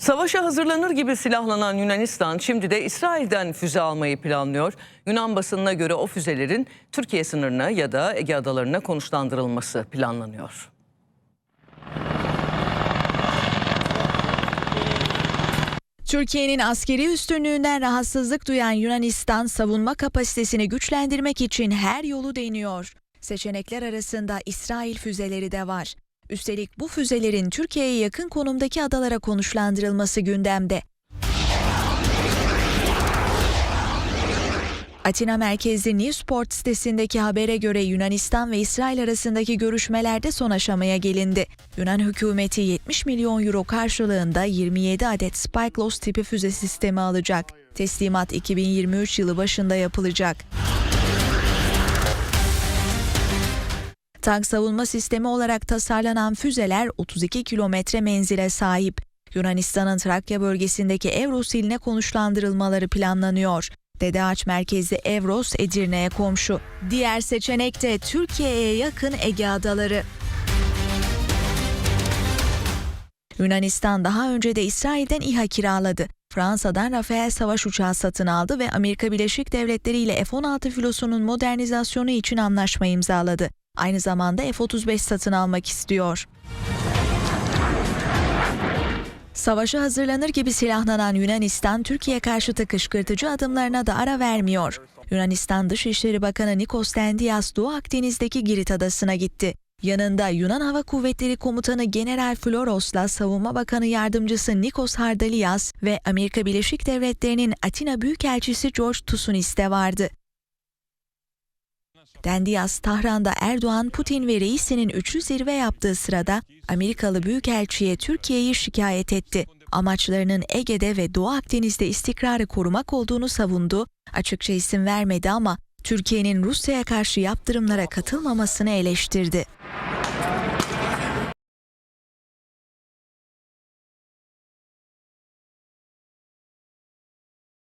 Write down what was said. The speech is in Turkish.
Savaşa hazırlanır gibi silahlanan Yunanistan şimdi de İsrail'den füze almayı planlıyor. Yunan basınına göre o füzelerin Türkiye sınırına ya da Ege adalarına konuşlandırılması planlanıyor. Türkiye'nin askeri üstünlüğünden rahatsızlık duyan Yunanistan savunma kapasitesini güçlendirmek için her yolu deniyor. Seçenekler arasında İsrail füzeleri de var. Üstelik bu füzelerin Türkiye'ye yakın konumdaki adalara konuşlandırılması gündemde. Atina merkezli Newsport sitesindeki habere göre Yunanistan ve İsrail arasındaki görüşmelerde son aşamaya gelindi. Yunan hükümeti 70 milyon euro karşılığında 27 adet Spikelos tipi füze sistemi alacak. Teslimat 2023 yılı başında yapılacak. Tank savunma sistemi olarak tasarlanan füzeler 32 kilometre menzile sahip. Yunanistan'ın Trakya bölgesindeki Evros iline konuşlandırılmaları planlanıyor. Dede Ağaç merkezli Evros Edirne'ye komşu. Diğer seçenek de Türkiye'ye yakın Ege Adaları. Yunanistan daha önce de İsrail'den İHA kiraladı. Fransa'dan Rafael savaş uçağı satın aldı ve Amerika Birleşik Devletleri ile F-16 filosunun modernizasyonu için anlaşma imzaladı. Aynı zamanda F-35 satın almak istiyor. Savaşa hazırlanır gibi silahlanan Yunanistan, Türkiye karşıtı kışkırtıcı adımlarına da ara vermiyor. Yunanistan Dışişleri Bakanı Nikos Dendias Doğu Akdeniz'deki Girit Adası'na gitti. Yanında Yunan Hava Kuvvetleri Komutanı General Floros'la Savunma Bakanı Yardımcısı Nikos Hardalias ve Amerika Birleşik Devletleri'nin Atina Büyükelçisi George Tusunis de vardı. Dendias, Tahran'da Erdoğan, Putin ve Reisi'nin üçlü zirve yaptığı sırada Amerikalı Büyükelçiye Türkiye'yi şikayet etti. Amaçlarının Ege'de ve Doğu Akdeniz'de istikrarı korumak olduğunu savundu. Açıkça isim vermedi ama Türkiye'nin Rusya'ya karşı yaptırımlara katılmamasını eleştirdi.